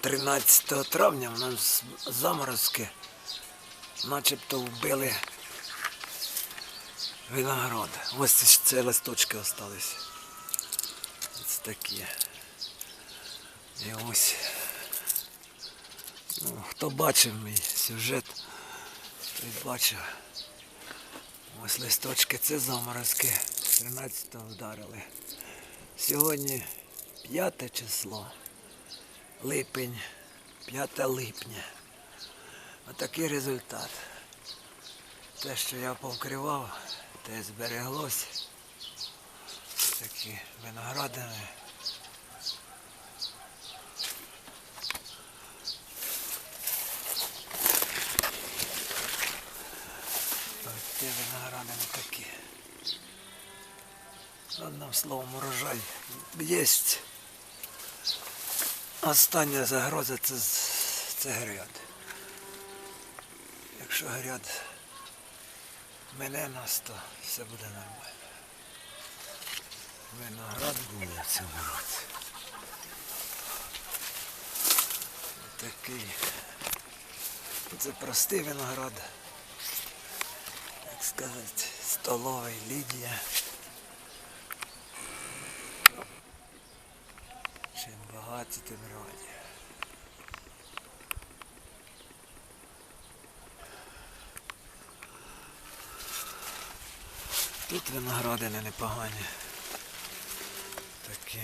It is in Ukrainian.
13 травня у нас заморозки начебто вбили виноград. Ось це листочки остались. Ось такі. І ось. Ну, хто бачив мій сюжет, той бачив. Ось листочки, це заморозки. 13-го вдарили. Сьогодні 5 число. Липень, 5 липня. Отакий результат. Те, що я повкривав, те збереглось. Такі виноградини. Ось ті виноградини такі. Одним словом, урожай єсть. Остання загроза це, це гряд. Якщо гряд мене нас, то все буде нормально. Виноград буде в цьому році. Такий. Це простий виноград. Як сказати, столовий Лідія. Багаті, тим раді. Тут виноградини непогані. Такі.